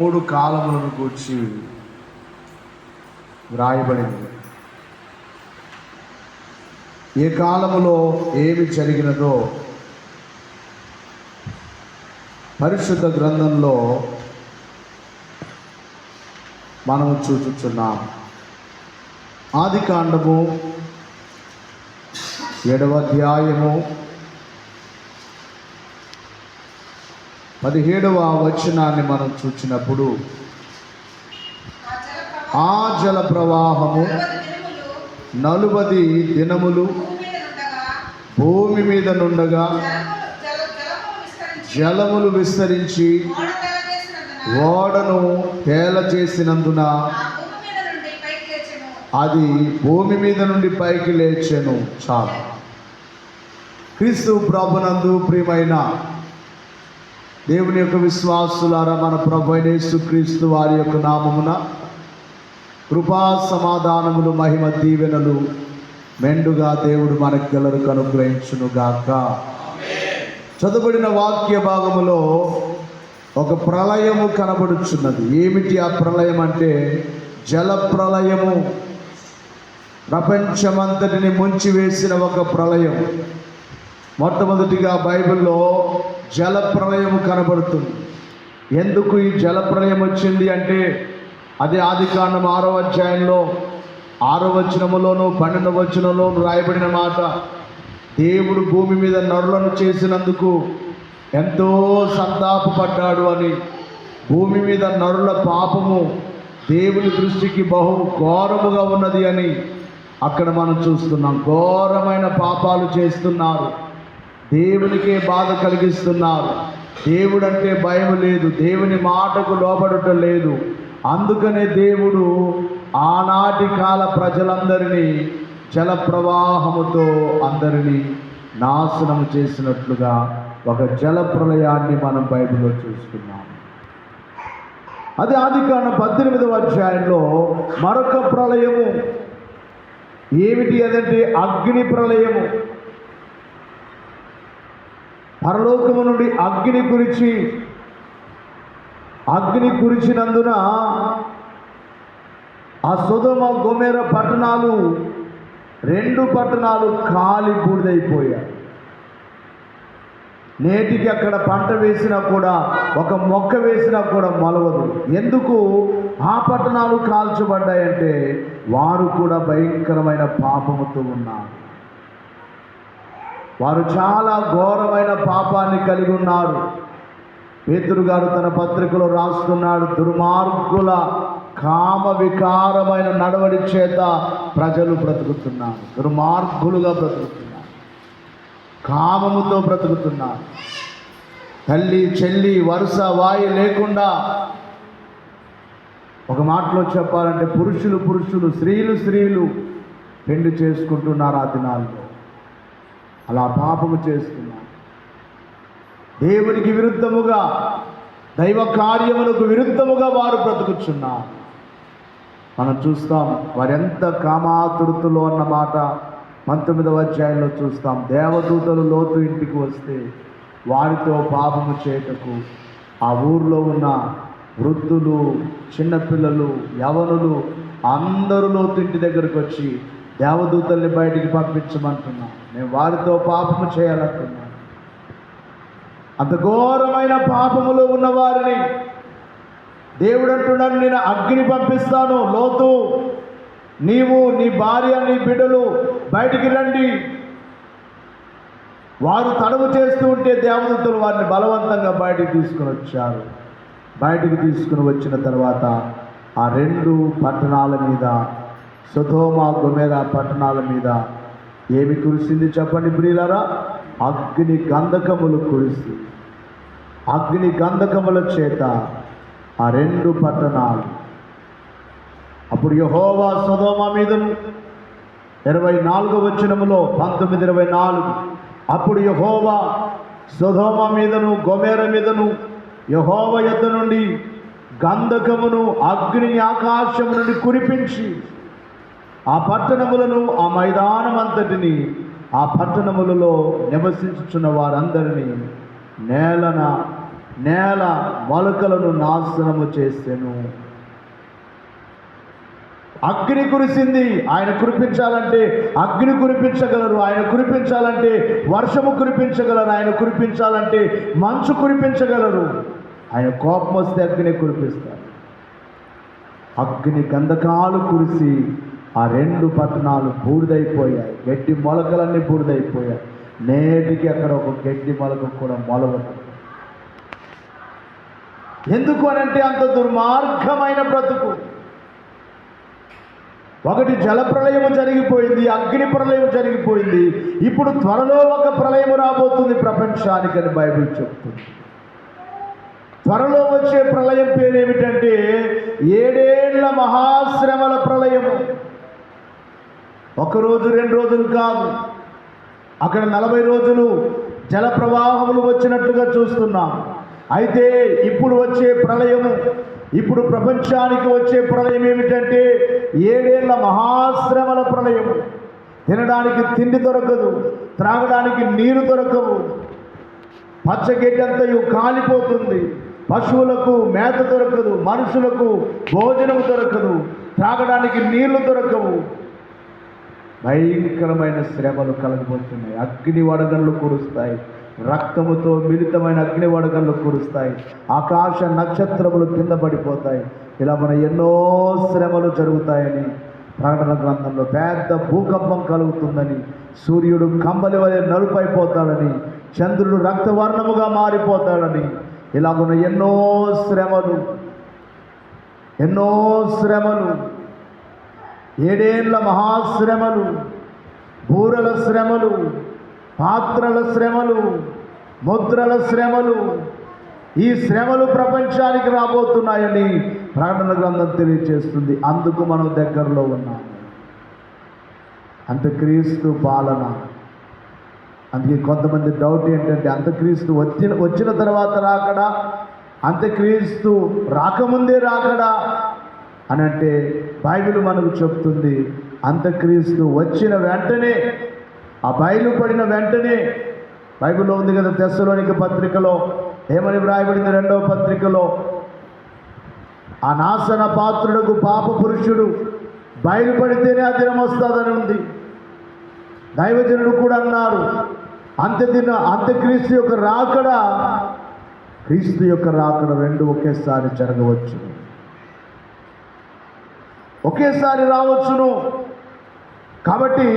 మూడు కాలములను కూర్చి వ్రాయబడింది. ఏ కాలములో ఏమి జరిగినదో పరిశుద్ధ గ్రంథంలో మనం చూచుచున్నాం. ఆది కాండము ఏడవ అధ్యాయము పదిహేడవ వచనాన్ని మనం చూచినప్పుడు ఆ జల ప్రవాహము నలుబది దినములు భూమి మీద నుండగా జలములు విస్తరించి ఓడను తేల చేసినందున అది భూమి మీద నుండి పైకి లేచెను చాలు. క్రీస్తు ప్రభునందు ప్రియమైన దేవుని యొక్క విశ్వాసులారా మన ప్రభు యేసుక్రీస్తు వారి యొక్క నామమున కృపా సమాధానములు మహిమ దీవెనలు మెండుగా దేవుడు మనకి గలరు అనుగ్రహించును గాక చదువుబడిన వాక్య భాగములో ఒక ప్రళయము కనబడుచున్నది. ఏమిటి ఆ ప్రళయం అంటే జల ప్రళయము ప్రపంచమంతటిని ముంచివేసిన ఒక ప్రళయం. మొట్టమొదటిగా బైబిల్లో జలప్రలయం కనబడుతుంది. ఎందుకు ఈ జలప్రలయం వచ్చింది అంటే అది ఆది కాండం ఆరో అధ్యాయంలో ఆరో వచనములోను పన్నెండు వచనంలోను రాయబడిన మాట దేవుడు భూమి మీద నరులను చేసినందుకు ఎంతో సంతాపపడ్డాడు అని. భూమి మీద నరుల పాపము దేవుని దృష్టికి బహు ఘోరముగా ఉన్నది అని అక్కడ మనం చూస్తున్నాం. ఘోరమైన పాపాలు చేస్తున్నారు. దేవునికే బాధ కలిగిస్తున్నారు. దేవుడంటే భయం లేదు. దేవుని మాటకు లోబడటం లేదు. అందుకనే దేవుడు ఆనాటి కాల ప్రజలందరినీ జల ప్రవాహముతో అందరినీ నాశనం చేసినట్లుగా ఒక జల ప్రళయాన్ని మనం బైబిల్లో చూస్తున్నాం. అది ఆది కాండ పద్దెనిమిదవ అధ్యాయంలో మరొక ప్రళయము ఏమిటి అదంటే అగ్ని ప్రళయము పరలోకము నుండి అగ్ని గురించి అగ్ని కురిచినందున ఆ సుధమ గొమెర పట్టణాలు రెండు పట్టణాలు కాలి బూడిదైపోయాయి. నేటికి అక్కడ పంట వేసినా కూడా ఒక మొక్క వేసినా కూడా మొలవదు. ఎందుకు? ఆ పట్టణాలు కాల్చబడ్డాయంటే వారు కూడా భయంకరమైన పాపముతో ఉన్నారు. వారు చాలా ఘోరమైన పాపాన్ని కలిగి ఉన్నారు. పేతురు గారు తన పత్రికలో రాస్తున్నాడు దుర్మార్గుల కామ వికారమైన నడవడి చేత ప్రజలు బ్రతుకుతున్నారు. దుర్మార్గులుగా బ్రతుకుతున్నారు. కామముతో బ్రతుకుతున్నారు. తల్లి చెల్లి వరుస వాయి లేకుండా ఒక మాటలో చెప్పాలంటే పురుషులు పురుషులు స్త్రీలు స్త్రీలు పెళ్ళి చేసుకుంటున్నారు ఆ దినాల్లో. అలా పాపము చేస్తున్నారు దేవునికి విరుద్ధముగా దైవ కార్యములకు విరుద్ధముగా వారు బ్రతుకుచున్నారు మనం చూస్తాం వారెంత కామాతురుతులో అన్న మాట పంతొమ్మిదవ అధ్యాయంలో చూస్తాం. దేవదూతలు లోతు ఇంటికి వస్తే వారితో పాపము చేయటకు ఆ ఊర్లో ఉన్న వృద్ధులు చిన్నపిల్లలు యవనులు అందరూ లోతు ఇంటి దగ్గరకు వచ్చి దేవదూతల్ని బయటికి పంపించమంటున్నాం. మేము వారితో పాపము చేయాలంటున్నాం. అంత ఘోరమైన పాపములో ఉన్న వారిని దేవుడు అంటున్నాడు నేను అగ్ని పంపిస్తాను లోతు. నీవు నీ భార్య నీ బిడ్డలు బయటికి రండి. వారు తడవు చేస్తూ ఉంటే దేవదూతలు వారిని బలవంతంగా బయటికి తీసుకుని వచ్చారు. బయటికి తీసుకుని వచ్చిన తర్వాత ఆ రెండు పట్టణాల మీద సుధోమ గుమేర పట్టణాల మీద ఏమి కురిసింది చెప్పండి ప్రియులారా? అగ్ని గంధకములు కురిసి అగ్ని గంధకముల చేత ఆ రెండు పట్టణాలు. అప్పుడు యహోవా సుధోమ మీదను ఇరవై నాలుగో వచ్చినములో పంతొమ్మిది ఇరవై నాలుగు. అప్పుడు యహోవా సుధోమ మీదను గొమేర మీదను యహోవ యొద్ద నుండి గంధకమును అగ్నిని ఆకాశము నుండి కురిపించి ఆ పట్టణములను ఆ మైదానం అంతటిని ఆ పట్టణములలో నివసించుచున్న వారందరినీ నేలన నేల మొలకలను నాశనము చేసెను. అగ్ని కురిసింది ఆయన కురిపించాలంటే అగ్ని కురిపించగలరు ఆయన కురిపించాలంటే వర్షము కురిపించగలరు ఆయన కురిపించాలంటే మంచు కురిపించగలరు. ఆయన కోపం వస్తే అగ్ని కురిపిస్తారు. అగ్ని గంధకాలు కురిసి ఆ రెండు పట్టణాలు బూడిదైపోయాయి. గడ్డి మొలకలన్నీ బూడిదైపోయాయి. నేటికి అక్కడ ఒక గడ్డి మొలక కూడా మొలవదు. ఎందుకు అనంటే అంత దుర్మార్గమైన బ్రతుకు. ఒకటి జల ప్రళయము జరిగిపోయింది అగ్ని ప్రళయం జరిగిపోయింది. ఇప్పుడు త్వరలో ఒక ప్రళయం రాబోతుంది ప్రపంచానికి అని బైబిల్ చెప్తుంది. త్వరలో వచ్చే ప్రళయం పేరు ఏమిటంటే ఏడేళ్ళ మహాశ్రమల ప్రళయము ఒకరోజు రెండు రోజులు కాదు. అక్కడ నలభై రోజులు జల ప్రవాహములు వచ్చినట్టుగా చూస్తున్నాం. అయితే ఇప్పుడు వచ్చే ప్రళయము ఇప్పుడు ప్రపంచానికి వచ్చే ప్రళయం ఏమిటంటే ఏడేళ్ళ మహాశ్రమల ప్రళయం తినడానికి తిండి దొరకదు త్రాగడానికి నీరు దొరకవు. పచ్చగడ్డంతయు కాలిపోతుంది పశువులకు మేత దొరకదు మనుషులకు భోజనం దొరకదు త్రాగడానికి నీళ్ళు దొరకవు. భయంకరమైన శ్రమలు కలగబోతున్నాయి. అగ్ని వడగళ్ళు కురుస్తాయి. రక్తముతో మిళితమైన అగ్ని వడగళ్ళు కురుస్తాయి. ఆకాశ నక్షత్రములు కింద పడిపోతాయి ఇలా మన ఎన్నో శ్రమలు జరుగుతాయని ప్రకటన గ్రంథంలో పెద్ద భూకంపం కలుగుతుందని సూర్యుడు కంబలి వలె నలుపైపోతాడని చంద్రుడు రక్తవర్ణముగా మారిపోతాడని ఇలాగున్న ఎన్నో శ్రమలు ఎన్నో శ్రమలు ఏడేళ్ళ మహాశ్రమలు బూరల శ్రమలు పాత్రల శ్రమలు ముద్రల శ్రమలు ఈ శ్రమలు ప్రపంచానికి రాబోతున్నాయని ప్రకటన గ్రంథం తెలియజేస్తుంది అందుకు మనం దగ్గరలో ఉన్నాం. అంత్యక్రీస్తు పాలన. అందుకే కొంతమంది డౌట్ ఏంటంటే అంత్యక్రీస్తు వచ్చిన వచ్చిన తర్వాత రాకడా? అంత్యక్రీస్తు రాకముందే రాకడా? అని అంటే బైబిల్ మనకు చెప్తుంది అంతక్రీస్తు వచ్చిన వెంటనే ఆ బయలుపడిన వెంటనే బైబిల్లో ఉంది కదా తెస్సలోనికి పత్రికలో ఏమని వ్రాయబడింది రెండవ పత్రికలో? ఆ నాశన పాత్రుడుకు పాప పురుషుడు బయలుపడితేనే ఆ దినం వస్తుందని ఉంది. దైవజనుడు కూడా అన్నారు అంత్యదిన అంత్యక్రీస్తు యొక్క రాకడ క్రీస్తు యొక్క రాకడ రెండు ఒకేసారి జరగవచ్చు ఒకేసారి రావచ్చును. కాబట్టి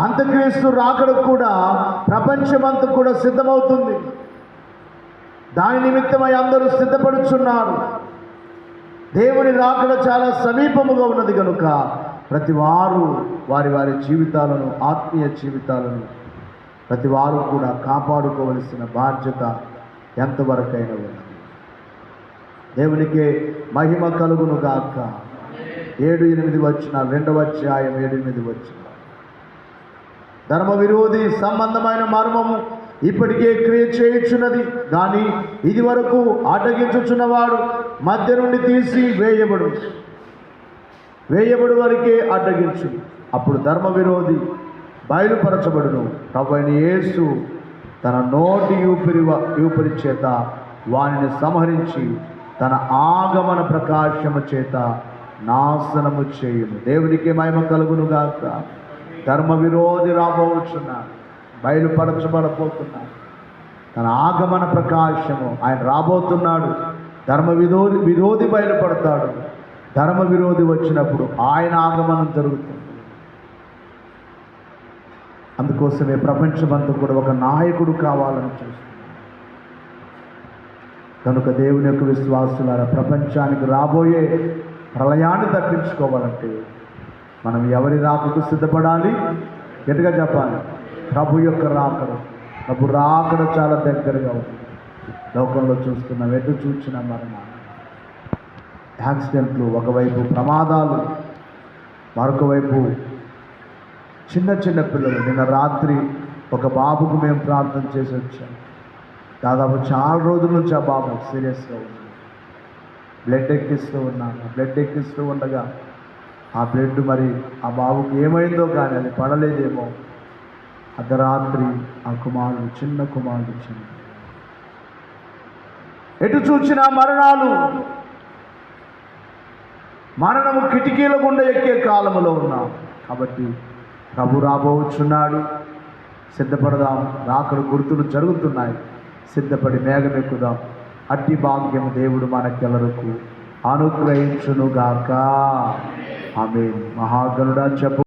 అంత్యక్రీస్తు రాకడ కూడా ప్రపంచమంతా కూడా సిద్ధమవుతుంది. దాని నిమిత్తమై అందరూ సిద్ధపడుచున్నారు. దేవుని రాకడ చాలా సమీపముగా ఉన్నది కనుక ప్రతి వారు వారి వారి జీవితాలను ఆత్మీయ జీవితాలను ప్రతి వారు కూడా కాపాడుకోవలసిన బాధ్యత ఎంతవరకైనా ఉన్నది. దేవునికే మహిమ కలుగును గాక ఏడు ఎనిమిది వచ్చిన రెండవ అధ్యాయం ఏడు ఎనిమిది వచ్చిన. ధర్మ విరోధి సంబంధమైన మర్మము ఇప్పటికే క్రియ చేయుచున్నది. కానీ ఇది వరకు అడ్డగించుచున్నవాడు మధ్య నుండి తీసి వేయబడు వేయబడు వరకే అడ్డగించు. అప్పుడు ధర్మ విరోధి బయలుపరచబడును. ప్రభు యేసు తన నోటి ఊపిరి ఊపిరి చేత వానిని సంహరించి తన ఆగమన ప్రకాశము చేత నాశనము చేయును. దేవునికి మహిమ కలుగును గాక ధర్మ విరోధి రాబోచున్నాడు బయలుపరచబడబోతున్నాడు తన ఆగమన ప్రకాశము ఆయన రాబోతున్నాడు. ధర్మ విరోధి విరోధి బయలుపడతాడు. ధర్మ విరోధి వచ్చినప్పుడు ఆయన ఆగమనం జరుగుతుంది. అందుకోసమే ప్రపంచమంతా కూడా ఒక నాయకుడు కావాలని చూస్తుంది కనుక దేవుని యొక్క విశ్వాసులారా ప్రపంచానికి రాబోయే ప్రళయాన్ని తప్పించుకోవాలంటే మనం ఎవరి రాకకు సిద్ధపడాలి? ఎటుగా చెప్పాలి. ప్రభు యొక్క రాకడ. ప్రభు రాకడ చాలా దగ్గరగా ఉంది. లోకంలో చూస్తున్నాం ఎటు చూసిన మరణ. యాక్సిడెంట్లు ఒకవైపు ప్రమాదాలు మరొక వైపు. చిన్న చిన్న పిల్లలు నిన్న రాత్రి ఒక బాబుకు మేము ప్రార్థన చేసి వచ్చాం. దాదాపు చాలా రోజుల నుంచి ఆ బాబు సీరియస్గా ఉంది బ్లడ్ ఎక్కిస్తూ ఉన్నాను. బ్లడ్ ఎక్కిస్తూ ఉండగా ఆ బ్లడ్ మరి ఆ బాబుకి ఏమైందో కానీ అది పడలేదేమో. అర్ధరాత్రి ఆ కుమారుడు చిన్న కుమారుడు చిన్న ఎటు చూసిన మరణాలు. మరణము కిటికీల గుండా ఎక్కే కాలంలో ఉన్నాం. కాబట్టి ప్రభు రాబోచున్నాడు. సిద్ధపడదాం. రాకడు గుర్తులు జరుగుతున్నాయి. సిద్ధపడి మేఘమెక్కుదాం. అట్టి భాగ్యం దేవుడు మనకెల్లరకు. అనుగ్రహించునుగాక. ఆమె మహాగరుడా చెప్పు.